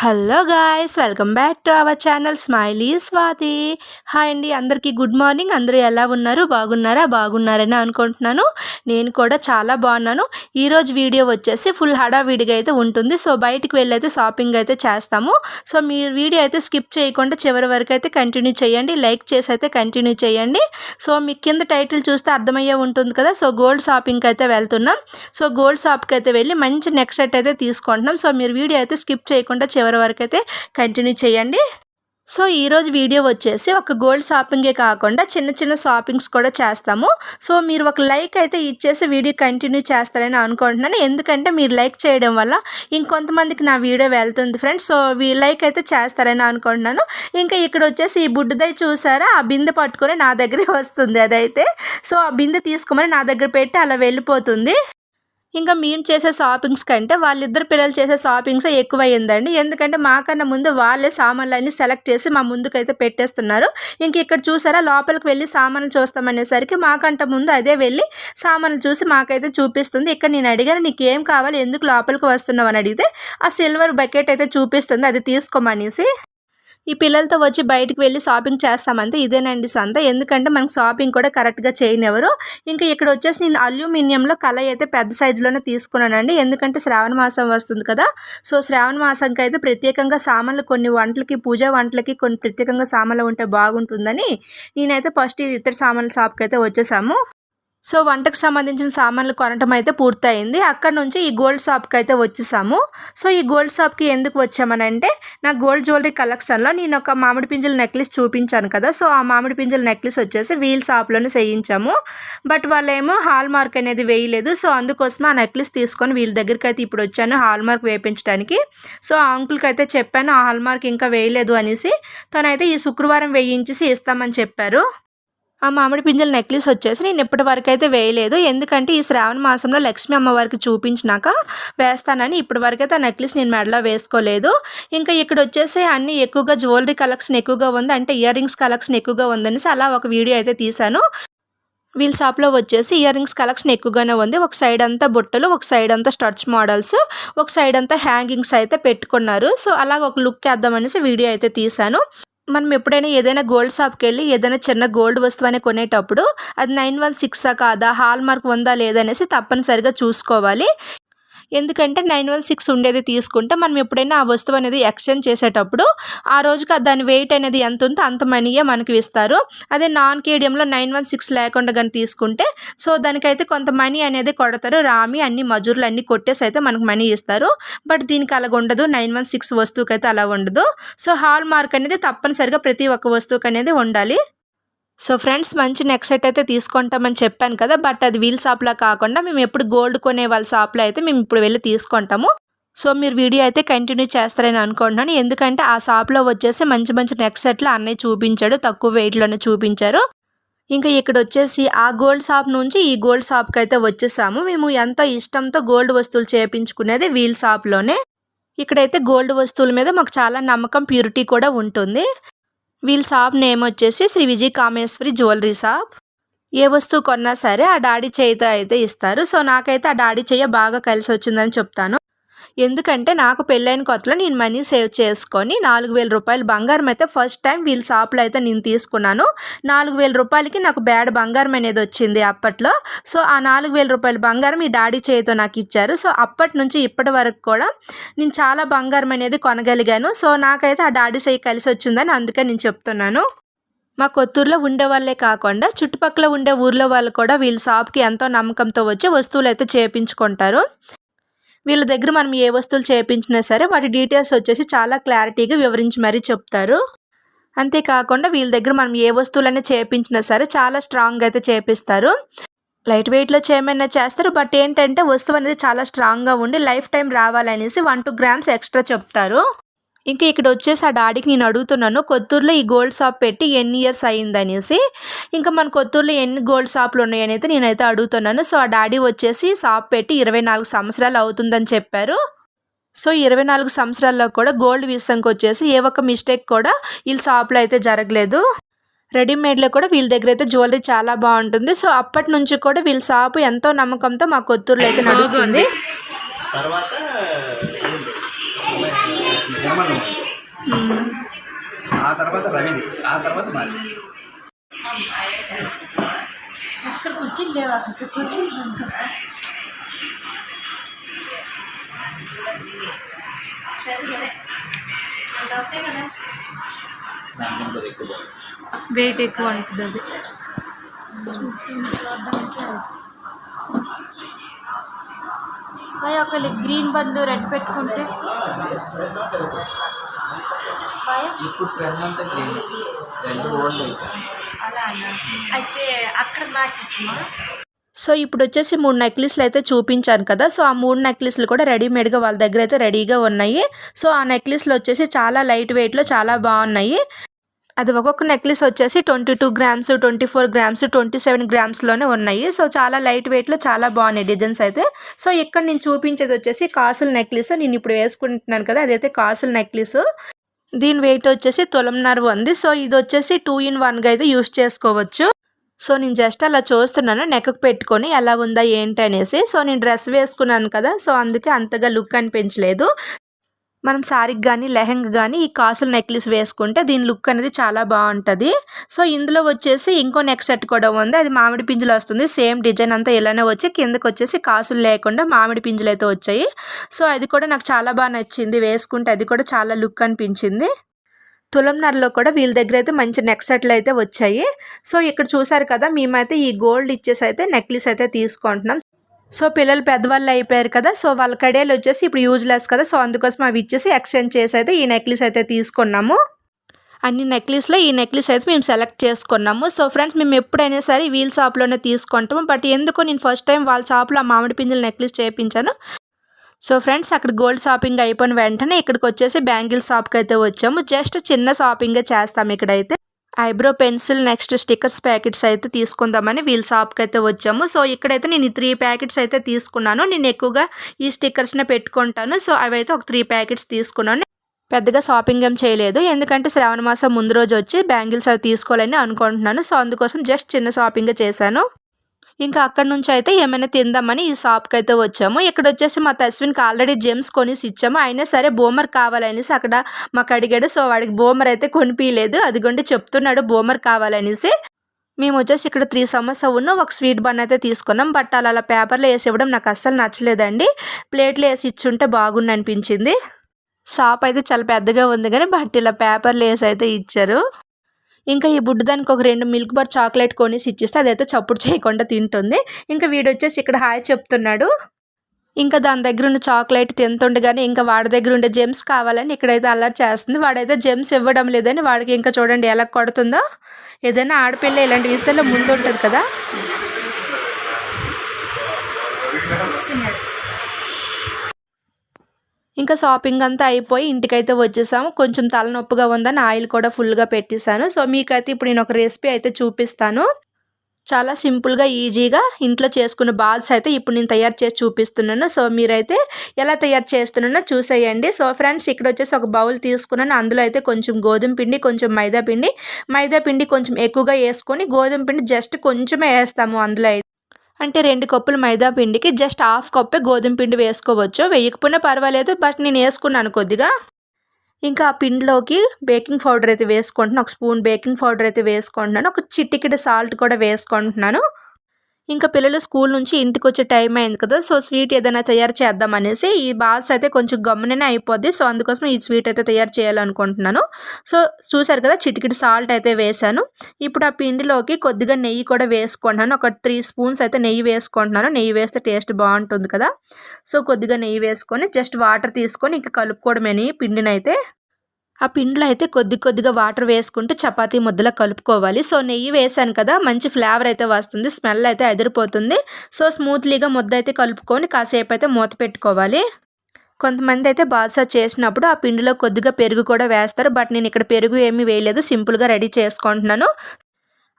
Hello guys welcome back to our channel smiley Swathi hi అండి అందరికీ good morning అందరూ ఎలా ఉన్నారు? బాగున్నారా? బాగున్నారని అనుకుంటున్నాను. నేను కూడా చాలా బాగున్నాను. ఈరోజు వీడియో వచ్చేసి ఫుల్ హడావిడిగా అయితే ఉంటుంది. సో బయటికి వెళ్ళైతే షాపింగ్ అయితే చేస్తాము. సో మీరు వీడియో అయితే స్కిప్ చేయకుండా చివరి వరకు అయితే కంటిన్యూ చేయండి. లైక్ చేసి అయితే కంటిన్యూ చేయండి. సో మీ కింద టైటిల్ చూస్తే అర్థమయ్యే ఉంటుంది కదా? సో గోల్డ్ షాపింగ్కి అయితే వెళ్తున్నాం. సో గోల్డ్ షాప్కి అయితే వెళ్ళి మంచి నెక్స్ట్ సెట్ అయితే తీసుకుంటున్నాం. సో మీరు వీడియో అయితే స్కిప్ చేయకుండా చివరి వరకు అయితే కంటిన్యూ చేయండి. సో ఈరోజు వీడియో వచ్చేసి ఒక గోల్డ్ షాపింగే కాకుండా చిన్న చిన్న షాపింగ్స్ కూడా చేస్తాము. సో మీరు ఒక లైక్ అయితే ఇచ్చేసి వీడియో కంటిన్యూ చేస్తారని అనుకుంటున్నాను. ఎందుకంటే మీరు లైక్ చేయడం వల్ల ఇంకొంతమందికి నా వీడియో వెళ్తుంది ఫ్రెండ్స్. సో వీ లైక్ అయితే చేస్తారని అనుకుంటున్నాను. ఇంకా ఇక్కడ వచ్చేసి ఈ బుడ్డదై చూసారా? ఆ బిందె పట్టుకొని నా దగ్గరే వస్తుంది అదైతే. సో ఆ బిందె తీసుకోమని నా దగ్గర పెట్టి అలా వెళ్ళిపోతుంది. ఇంకా మేము చేసే షాపింగ్స్ కంటే వాళ్ళిద్దరు పిల్లలు చేసే షాపింగ్స్ ఎక్కువయ్యిందండి. ఎందుకంటే మాకన్నా ముందు వాళ్ళే సామాన్లన్నీ సెలెక్ట్ చేసి మా ముందుకైతే పెట్టేస్తున్నారు. ఇంక ఇక్కడ చూసారా లోపలికి వెళ్ళి సామాన్లు చూస్తామనేసరికి మాకంట ముందు అదే వెళ్ళి సామాన్లు చూసి మాకైతే చూపిస్తుంది. ఇక్కడ నేను అడిగాను నీకు ఏం కావాలి? ఎందుకు లోపలికి వస్తున్నావు? అని అడిగితే ఆ సిల్వర్ బకెట్ అయితే చూపిస్తుంది అది తీసుకోమనేసి. ఈ పిల్లలతో వచ్చి బయటకు వెళ్ళి షాపింగ్ చేస్తామంటే ఇదేనండి సంత. ఎందుకంటే మనకు షాపింగ్ కూడా కరెక్ట్గా చేయనివ్వరు. ఇంకా ఇక్కడ వచ్చేసి నేను అల్యూమినియంలో కళ అయితే పెద్ద సైజులోనే తీసుకున్నానండి. ఎందుకంటే శ్రావణ మాసం వస్తుంది కదా. సో శ్రావణ మాసంకి అయితే ప్రత్యేకంగా సామాన్లు కొన్ని వంటలకి పూజ వంటలకి కొన్ని ప్రత్యేకంగా సామాన్లు ఉంటే బాగుంటుందని నేనైతే ఫస్ట్ ఇతర సామాన్ల షాప్కి అయితే వచ్చేసాము. సో వంటకు సంబంధించిన సామాన్లు కొనటం అయితే పూర్తయింది. అక్కడ నుంచి ఈ గోల్డ్ షాప్కి అయితే వచ్చేసాము. సో ఈ గోల్డ్ షాప్కి ఎందుకు వచ్చామనంటే నా గోల్డ్ జ్యువెలరీ కలెక్షన్లో నేను ఒక మామిడి పింజల నెక్లెస్ చూపించాను కదా సో ఆ మామిడి పింజల నెక్లెస్ వచ్చేసి వీల్ షాప్లోనే చేయించాము బట్ వాళ్ళేమో హాల్ మార్క్ అనేది వేయలేదు. సో అందుకోసం ఆ నెక్లెస్ తీసుకొని వీళ్ళ దగ్గరికి అయితే ఇప్పుడు వచ్చాను హాల్ మార్క్ వేయించడానికి సో ఆ అంకుల్కి అయితే చెప్పాను ఆ హాల్ మార్క్ ఇంకా వేయలేదు అనేసి. తనైతే ఈ శుక్రవారం వేయించేసి ఇస్తామని చెప్పారు. ఆ మామిడి పింజల నెక్లెస్ వచ్చేసి నేను ఇప్పటి వరకు అయితే వేయలేదు. ఎందుకంటే ఈ శ్రావణ మాసంలో లక్ష్మీ అమ్మవారికి చూపించినాక వేస్తానని ఇప్పటి వరకు అయితే ఆ నెక్లెస్ నేను మెడలో వేసుకోలేదు. ఇంకా ఇక్కడ వచ్చేసి అన్ని ఎక్కువగా జ్యువెలరీ కలెక్షన్ ఎక్కువగా ఉంది. అంటే ఇయర్ రింగ్స్ కలెక్షన్ ఎక్కువగా ఉందనేసి అలా ఒక వీడియో అయితే తీశాను. వీళ్ళ షాప్లో వచ్చేసి ఇయర్ రింగ్స్ కలెక్షన్ ఎక్కువగానే ఉంది. ఒక సైడ్ అంతా బుట్టలు ఒక సైడ్ అంతా స్టర్చ్ మోడల్స్ ఒక సైడ్ అంతా హ్యాంగింగ్స్ అయితే పెట్టుకున్నారు. సో అలాగ ఒక లుక్ వేద్దామనేసి వీడియో అయితే తీశాను. మనం ఎప్పుడైనా ఏదైనా గోల్డ్ షాప్కి వెళ్ళి ఏదైనా చిన్న గోల్డ్ వస్తువు అని కొనేటప్పుడు అది నైన్ వన్ సిక్సా కాదా? హాల్ మార్క్ ఉందా అనేసి తప్పనిసరిగా చూసుకోవాలి. ఎందుకంటే నైన్ వన్ సిక్స్ ఉండేది తీసుకుంటే మనం ఎప్పుడైనా ఆ వస్తువు అనేది ఎక్స్చేంజ్ చేసేటప్పుడు ఆ రోజుకి దాని వెయిట్ అనేది ఎంత ఉందో అంత మనీయే మనకి ఇస్తారు. అదే నాన్ కేడియంలో నైన్ వన్ సిక్స్ లేకుండా కానీ తీసుకుంటే సో దానికైతే కొంత మనీ అనేది కొడతారు. రామి అన్ని మజూర్లు అన్ని కొట్టేసి అయితే మనకు మనీ ఇస్తారు. బట్ దీనికి అలాగ ఉండదు. నైన్ వన్ సిక్స్ వస్తువుకి అయితే అలా ఉండదు. సో హాల్ మార్క్ అనేది తప్పనిసరిగా ప్రతి ఒక్క వస్తువుకి అనేది ఉండాలి. సో ఫ్రెండ్స్ మంచి నెక్ సెట్ అయితే తీసుకుంటామని చెప్పాను కదా బట్ అది వీల్ షాప్లో కాకుండా మేము ఎప్పుడు గోల్డ్ కొనే వాళ్ళ షాప్లో అయితే మేము ఇప్పుడు వెళ్ళి తీసుకుంటాము. సో మీరు వీడియో అయితే కంటిన్యూ చేస్తారని అనుకుంటున్నాను. ఎందుకంటే ఆ షాప్లో వచ్చేసి మంచి మంచి నెక్ సెట్లు అన్నయ్య చూపించాడు తక్కువ వెయిట్లోనే చూపించారు. ఇంకా ఇక్కడ వచ్చేసి ఆ గోల్డ్ షాప్ నుంచి ఈ గోల్డ్ షాప్కి అయితే వచ్చేసాము. మేము ఎంతో ఇష్టంతో గోల్డ్ వస్తువులు చేపించుకునేది వీల్ షాప్లోనే ఇక్కడైతే గోల్డ్ వస్తువుల మీద మాకు చాలా నమ్మకం ప్యూరిటీ కూడా ఉంటుంది. వీళ్ళ షాప్ నేమ్ వచ్చేసి శ్రీ విజయ్ కామేశ్వరి జ్యువెలరీ షాప్ ఏ వస్తువు కొన్నా సరే ఆ డాడీ చేయితో అయితే ఇస్తారు. సో నాకైతే ఆ డాడీ చేయ బాగా కలిసి వచ్చిందని చెప్తాను. ఎందుకంటే నాకు పెళ్ళైన కొత్తలో నేను మనీ సేవ్ చేసుకొని నాలుగు వేల రూపాయలు బంగారం అయితే ఫస్ట్ టైం వీళ్ళ షాప్లో అయితే నేను తీసుకున్నాను. నాలుగు వేల రూపాయలకి నాకు బ్యాడ్ బంగారం అనేది వచ్చింది అప్పట్లో. సో ఆ నాలుగు వేల రూపాయల బంగారం ఈ డాడీ చేతితో నాకు ఇచ్చారు. సో అప్పటి నుంచి ఇప్పటి వరకు కూడా నేను చాలా బంగారం అనేది కొనగలిగాను. సో నాకైతే ఆ డాడీ సై కలిసి వచ్చిందని అందుకే నేను చెప్తున్నాను. మా కొత్తూరులో ఉండే వాళ్ళే కాకుండా చుట్టుపక్కల ఉండే ఊర్లో వాళ్ళు కూడా వీళ్ళ షాప్కి ఎంతో నమ్మకంతో వచ్చి వస్తువులు అయితే చేపించుకుంటారు. వీళ్ళ దగ్గర మనం ఏ వస్తువులు చేయించినా సరే వాటి డీటెయిల్స్ వచ్చేసి చాలా క్లారిటీగా వివరించి మరీ చెప్తారు. అంతేకాకుండా వీళ్ళ దగ్గర మనం ఏ వస్తువులైనా చేయించినా సరే చాలా స్ట్రాంగ్ అయితే చేపిస్తారు. లైట్ వెయిట్లో చేయమైనా చేస్తారు. బట్ ఏంటంటే వస్తువు అనేది చాలా స్ట్రాంగ్గా ఉండి లైఫ్ టైం రావాలనేసి వన్ టూ గ్రామ్స్ ఎక్స్ట్రా చెప్తారు. ఇంకా ఇక్కడ వచ్చేసి ఆ డాడీకి నేను అడుగుతున్నాను కొత్తూరులో ఈ గోల్డ్ షాప్ పెట్టి ఎన్ని ఇయర్స్ అయిందనేసి? ఇంకా మన కొత్తూరులో ఎన్ని గోల్డ్ షాపులు ఉన్నాయని అయితే నేనైతే అడుగుతున్నాను. సో ఆ డాడీ వచ్చేసి షాప్ పెట్టి ఇరవై నాలుగు సంవత్సరాలు అవుతుందని చెప్పారు. సో ఇరవై నాలుగు సంవత్సరాల్లో కూడా గోల్డ్ విషయంకి వచ్చేసి ఏ ఒక్క మిస్టేక్ కూడా వీళ్ళ షాప్లో అయితే జరగలేదు. రెడీమేడ్లో కూడా వీళ్ళ దగ్గర అయితే జ్యువెలరీ చాలా బాగుంటుంది. సో అప్పటి నుంచి కూడా వీళ్ళ షాపు ఎంతో నమ్మకంతో మా కొత్తూరులో అయితే నడుస్తుంది. తర్వాత నిర్మల్. ఆ తర్వాత రవిది. ఆ తర్వాత మాది. అక్కడ కుర్చీలు లేవు అక్కడ ఎక్కువ. వెయిట్ ఎక్కువ ఉంటుంది అది. పోయి ఒకళ్ళు గ్రీన్ బండ్లు రెడ్ పెట్టుకుంటే. అలానా అయితే. అక్కడ సో ఇప్పుడు వచ్చేసి మూడు నెక్లెస్లు అయితే చూపించాను కదా. సో ఆ మూడు నెక్లెస్లు కూడా రెడీమేడ్గా వాళ్ళ దగ్గర అయితే రెడీగా ఉన్నాయి. సో ఆ నెక్లెస్లు వచ్చేసి చాలా లైట్ వెయిట్లో చాలా బాగున్నాయి. అది ఒక్కొక్క నెక్లెస్ వచ్చేసి twenty two grams twenty four grams twenty seven గ్రామ్స్లోనే ఉన్నాయి. సో చాలా లైట్ వెయిట్లో చాలా బాగున్నాయి డిజైన్స్ అయితే. సో ఇక్కడ నేను చూపించేది వచ్చేసి కాసుల నెక్లెస్ నేను ఇప్పుడు వేసుకుంటున్నాను కదా అదైతే కాసుల నెక్లెస్ దీని వెయిట్ వచ్చేసి తులంన్నర ఉంది. సో ఇది వచ్చేసి టూ ఇన్ వన్గా అయితే యూస్ చేసుకోవచ్చు. సో నేను జస్ట్ అలా చూస్తున్నాను నెక్కకు పెట్టుకొని ఎలా ఉందా ఏంటి అనేసి. సో నేను డ్రెస్ వేసుకున్నాను కదా సో అందుకే అంతగా లుక్ అనిపించలేదు. మనం సారీకి కానీ లెహంగా కానీ ఈ కాసుల నెక్లెస్ వేసుకుంటే దీని లుక్ అనేది చాలా బాగుంటుంది. సో ఇందులో వచ్చేసి ఇంకో నెక్ సెట్ కూడా ఉంది. అది మామిడి పింజలు వస్తుంది. సేమ్ డిజైన్ అంతా ఇలానే వచ్చి కిందకు వచ్చేసి కాసులు లేకుండా మామిడి పింజలు అయితే వచ్చాయి. సో అది కూడా నాకు చాలా బాగా నచ్చింది. వేసుకుంటే అది కూడా చాలా లుక్ అనిపించింది. తులంనర్లో కూడా వీళ్ళ దగ్గర అయితే మంచి నెక్ సెట్లు అయితే వచ్చాయి. సో ఇక్కడ చూసారు కదా మేమైతే ఈ గోల్డ్ ఇచ్చేసి అయితే నెక్లెస్ అయితే తీసుకుంటున్నాం. సో పిల్లలు పెద్దవాళ్ళు అయిపోయారు కదా సో వాళ్ళ కడియాలు వచ్చేసి ఇప్పుడు యూజ్లెస్ కదా సో అందుకోసం అవి ఇచ్చేసి ఎక్స్చేంజ్ చేసి అయితే ఈ నెక్లెస్ అయితే తీసుకున్నాము. అన్ని నెక్లెస్లో ఈ నెక్లెస్ అయితే మేము సెలెక్ట్ చేసుకున్నాము. సో ఫ్రెండ్స్ మేము ఎప్పుడైనా సరే వీల్ షాప్లోనే తీసుకుంటాము. బట్ ఎందుకు నేను ఫస్ట్ టైం వాళ్ళ షాప్లో ఆ మామిడి పింజల నెక్లెస్ చేయించాను. సో ఫ్రెండ్స్ అక్కడ గోల్డ్ షాపింగ్ అయిపోయిన వెంటనే ఇక్కడికి వచ్చేసి బ్యాంగిల్ షాప్కి అయితే వచ్చాము. జస్ట్ చిన్న షాపింగే చేస్తాము ఇక్కడైతే. Eyebrow pencil next stickers packets అయితే తీసుకుందామని వీల్ షాప్కి అయితే వచ్చాము. సో ఇక్కడైతే నేను ఈ త్రీ ప్యాకెట్స్ అయితే తీసుకున్నాను. నేను ఎక్కువగా ఈ స్టిక్కర్స్నే పెట్టుకుంటాను. సో అవి అయితే ఒక త్రీ ప్యాకెట్స్ తీసుకున్నాను. పెద్దగా షాపింగ్ ఏం చేయలేదు. ఎందుకంటే శ్రావణ మాసం ముందు రోజు వచ్చి బ్యాంగిల్స్ అవి తీసుకోవాలని అనుకుంటున్నాను. సో అందుకోసం జస్ట్ చిన్న షాపింగ్ చేశాను. ఇంకా అక్కడ నుంచి అయితే ఏమైనా తిందామని ఈ షాప్కి అయితే వచ్చాము. ఇక్కడ వచ్చేసి మా తస్విన్కి ఆల్రెడీ జెమ్స్ కొనేసి ఇచ్చాము. అయినా సరే బోమర్ కావాలనేసి అక్కడ మాకు అడిగాడు. సో వాడికి బోమర్ అయితే కొనిపించలేదు అదిగోండి చెప్తున్నాడు బోమర్ కావాలనేసి. మేము వచ్చేసి ఇక్కడ త్రీ సమోసా ఉన్న ఒక స్వీట్ బన్ అయితే తీసుకున్నాం. బట్ అలా అలా పేపర్లో వేసి ఇవ్వడం నాకు అస్సలు నచ్చలేదండి. ప్లేట్లో వేసి ఇచ్చుంటే బాగుండి అనిపించింది. షాప్ అయితే చాలా పెద్దగా ఉంది కానీ బట్ ఇలా పేపర్లు వేసి అయితే ఇచ్చారు. ఇంకా ఈ బుడ్డు దానికి ఒక రెండు మిల్క్ బార్ చాక్లెట్ కొనేసి ఇచ్చిస్తే అదైతే చప్పుడు చేయకుండా తింటుంది. ఇంకా వీడు వచ్చేసి ఇక్కడ హాయ్ చెప్తున్నాడు. ఇంకా దాని దగ్గర ఉన్న చాక్లెట్ తింటుండగానే ఇంకా వాడి దగ్గర ఉండే జెమ్స్ కావాలని ఇక్కడైతే అల్లరి చేస్తుంది. వాడైతే జెమ్స్ ఇవ్వడం లేదని వాడికి ఇంకా చూడండి ఎలా కొడుతుందో. ఏదైనా ఆడపిల్ల ఇలాంటి విషయాల్లో ముందు ఉంటుంది కదా. ఇంకా షాపింగ్ అంతా అయిపోయి ఇంటికైతే వచ్చేసాము. కొంచెం తలనొప్పిగా ఉందని ఆయిల్ కూడా ఫుల్గా పెట్టేశాను. సో మీకైతే ఇప్పుడు నేను ఒక రెసిపీ అయితే చూపిస్తాను. చాలా సింపుల్గా ఈజీగా ఇంట్లో చేసుకున్న బాల్స్ అయితే ఇప్పుడు నేను తయారు చేసి చూపిస్తున్నాను. సో మీరైతే ఎలా తయారు చేస్తున్నానో చూసేయండి. సో ఫ్రెండ్స్ ఇక్కడ వచ్చేసి ఒక బౌల్ తీసుకున్నాను. అందులో అయితే కొంచెం గోధుమ పిండి కొంచెం మైదా పిండి. మైదా పిండి కొంచెం ఎక్కువగా వేసుకొని గోధుమ పిండి జస్ట్ కొంచెమే వేస్తాము అందులో అయితే. అంటే రెండు కప్పులు మైదా పిండికి జస్ట్ హాఫ్ కప్పే గోధుమ పిండి వేసుకోవచ్చు. వేయకపోయినా పర్వాలేదు బట్ నేను వేసుకున్నాను కొద్దిగా. ఇంకా ఆ పిండిలోకి బేకింగ్ పౌడర్ అయితే వేసుకుంటున్నాను. ఒక స్పూన్ బేకింగ్ పౌడర్ అయితే వేసుకుంటున్నాను. ఒక చిటికెడు సాల్ట్ కూడా వేసుకుంటున్నాను. ఇంకా పిల్లలు స్కూల్ నుంచి ఇంటికి వచ్చే టైం అయింది కదా సో స్వీట్ ఏదైనా తయారు చేద్దాం అనేసి ఈ బాల్స్ అయితే కొంచెం గమ్ముననే అయిపోద్ది. సో అందుకోసం ఈ స్వీట్ అయితే తయారు చేయాలనుకుంటున్నాను. సో చూసారు కదా చిటికిటి సాల్ట్ అయితే వేసాను ఇప్పుడు ఆ పిండిలోకి కొద్దిగా నెయ్యి కూడా వేసుకుంటున్నాను. ఒక త్రీ స్పూన్స్ అయితే నెయ్యి వేసుకుంటున్నాను. నెయ్యి వేస్తే టేస్ట్ బాగుంటుంది కదా. సో కొద్దిగా నెయ్యి వేసుకొని జస్ట్ వాటర్ తీసుకొని ఇంకా కలుపుకోవడమని పిండిని అయితే ఆ పిండిలో అయితే కొద్ది కొద్దిగా వాటర్ వేసుకుంటూ చపాతీ ముద్దలా కలుపుకోవాలి. సో నెయ్యి వేసాను కదా మంచి ఫ్లేవర్ అయితే వస్తుంది స్మెల్ అయితే ఎదిరిపోతుంది. సో స్మూత్లీగా ముద్ద అయితే కలుపుకొని కాసేపు అయితే మూత పెట్టుకోవాలి. కొంతమంది అయితే బాదుషా చేసినప్పుడు ఆ పిండిలో కొద్దిగా పెరుగు కూడా వేస్తారు. బట్ నేను ఇక్కడ పెరుగు ఏమీ వేయలేదు సింపుల్గా రెడీ చేసుకుంటున్నాను.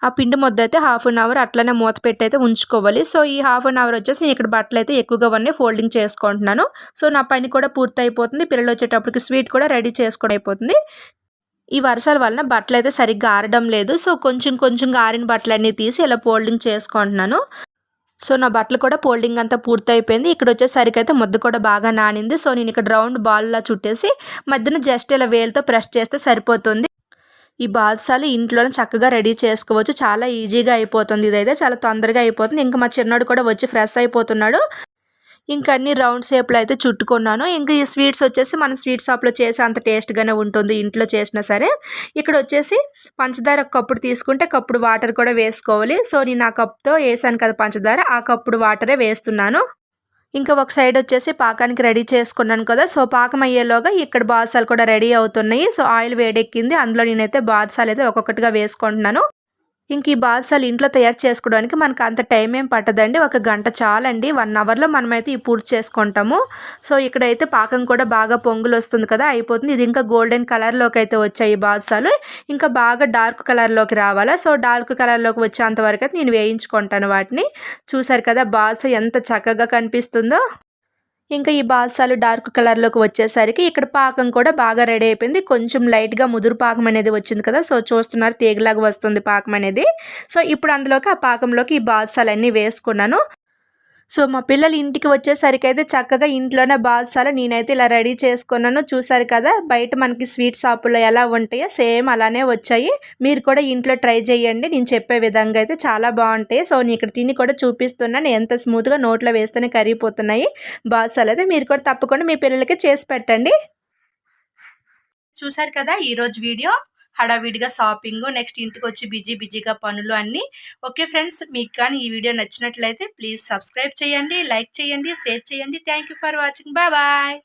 ఆ పిండి ముద్ద అయితే హాఫ్ అన్ అవర్ అట్లనే మూత పెట్టి అయితే ఉంచుకోవాలి. సో ఈ హాఫ్ అన్ అవర్ వచ్చేసి నేను ఇక్కడ బట్టలు అయితే ఎక్కువగా ఉన్నాయి ఫోల్డింగ్ చేసుకుంటున్నాను. సో నా పని కూడా పూర్తి అయిపోతుంది పిల్లలు వచ్చేటప్పటికి స్వీట్ కూడా రెడీ చేసుకోవడం అయిపోతుంది. ఈ వర్షాల వలన బట్టలు అయితే సరిగ్గా ఆరడం లేదు. సో కొంచెం కొంచెం ఆరిన బట్టలన్నీ తీసి ఇలా ఫోల్డింగ్ చేసుకుంటున్నాను. సో నా బట్టలు కూడా ఫోల్డింగ్ అంతా పూర్తి అయిపోయింది ఇక్కడ వచ్చేసరికి అయితే ముద్ద కూడా బాగా నానింది. సో నేను ఇక్కడ రౌండ్ బాల్లా చుట్టేసి మధ్యన జస్ట్ ఇలా వేలతో ప్రెస్ చేస్తే సరిపోతుంది. ఈ బాదుసాలు ఇంట్లోనే చక్కగా రెడీ చేసుకోవచ్చు. చాలా ఈజీగా అయిపోతుంది. ఇదైతే చాలా తొందరగా అయిపోతుంది. ఇంకా మా చిన్నోడు కూడా వచ్చి ఫ్రెష్ అయిపోతున్నాడు. ఇంకా అన్ని రౌండ్ షేప్లో అయితే చుట్టుకున్నాను. ఇంకా ఈ స్వీట్స్ వచ్చేసి మనం స్వీట్ షాప్లో చేసే అంత టేస్ట్గానే ఉంటుంది. ఇంట్లో చేసినా సరే. ఇక్కడ వచ్చేసి పంచదార కప్పుడు తీసుకుంటే కప్పుడు వాటర్ కూడా వేసుకోవాలి. సో నేను ఆ కప్తో వేసాను కదా పంచదార. ఆ కప్పుడు వాటరే వేస్తున్నాను. ఇంకా ఒక సైడ్ వచ్చేసి పాకానికి రెడీ చేసుకున్నాను కదా. సో పాకం అయ్యేలోగా ఇక్కడ బాదుసాలు కూడా రెడీ అవుతున్నాయి. సో ఆయిల్ వేడెక్కింది. అందులో నేనైతే బాదుసాలు అయితే ఒక్కొక్కటిగా వేసుకుంటున్నాను. ఇంక ఈ బాల్సాలు ఇంట్లో తయారు చేసుకోవడానికి మనకు అంత టైం ఏం పట్టదండి. ఒక గంట చాలండి. వన్ అవర్లో మనమైతే ఈ పూర్తి చేసుకుంటాము. సో ఇక్కడైతే పాకం కూడా బాగా పొంగులు వస్తుంది కదా అయిపోతుంది. ఇది ఇంకా గోల్డెన్ కలర్లోకి అయితే వచ్చాయి ఈ బాల్సాలు. ఇంకా బాగా డార్క్ కలర్లోకి రావాలా. సో డార్క్ కలర్లోకి వచ్చేంత వరకు అయితే నేను వేయించుకుంటాను వాటిని. చూసారు కదా బాల్స ఎంత చక్కగా కనిపిస్తుందో. ఇంకా ఈ బాల్సాలు డార్క్ కలర్లోకి వచ్చేసరికి ఇక్కడ పాకం కూడా బాగా రెడీ అయిపోయింది. కొంచెం లైట్గా ముదురు పాకం అనేది వచ్చింది కదా సో చూస్తున్నారు తీగలాగా వస్తుంది పాకం అనేది. సో ఇప్పుడు అందులోకి ఆ పాకంలోకి ఈ బాల్సాలన్నీ అన్నీ వేసుకున్నాను. సో మా పిల్లలు ఇంటికి వచ్చేసరికి అయితే చక్కగా ఇంట్లోనే బాదుసాలు నేనైతే ఇలా రెడీ చేసుకున్నాను. చూసారు కదా బయట మనకి స్వీట్ షాపులో ఎలా ఉంటాయో సేమ్ అలానే వచ్చాయి. మీరు కూడా ఇంట్లో ట్రై చేయండి. నేను చెప్పే విధంగా అయితే చాలా బాగుంటాయి. సో నేను ఇక్కడ తిని కూడా చూపిస్తున్నాను. ఎంత స్మూత్గా నోట్లో వేస్తేనే కరిగిపోతున్నాయి బాదుసాలు అయితే. మీరు కూడా తప్పకుండా మీ పిల్లలకి చేసి పెట్టండి. చూసారు కదా ఈరోజు వీడియో. హడావిడిగా షాపింగ్ నెక్స్ట్ ఇంటికి వచ్చి బిజీ బిజీగా పనులు అన్నీ. ఓకే ఫ్రెండ్స్ మీకు కానీ ఈ వీడియో నచ్చినట్లయితే ప్లీజ్ సబ్స్క్రైబ్ చేయండి లైక్ చేయండి షేర్ చేయండి. Thank you for watching. Bye bye.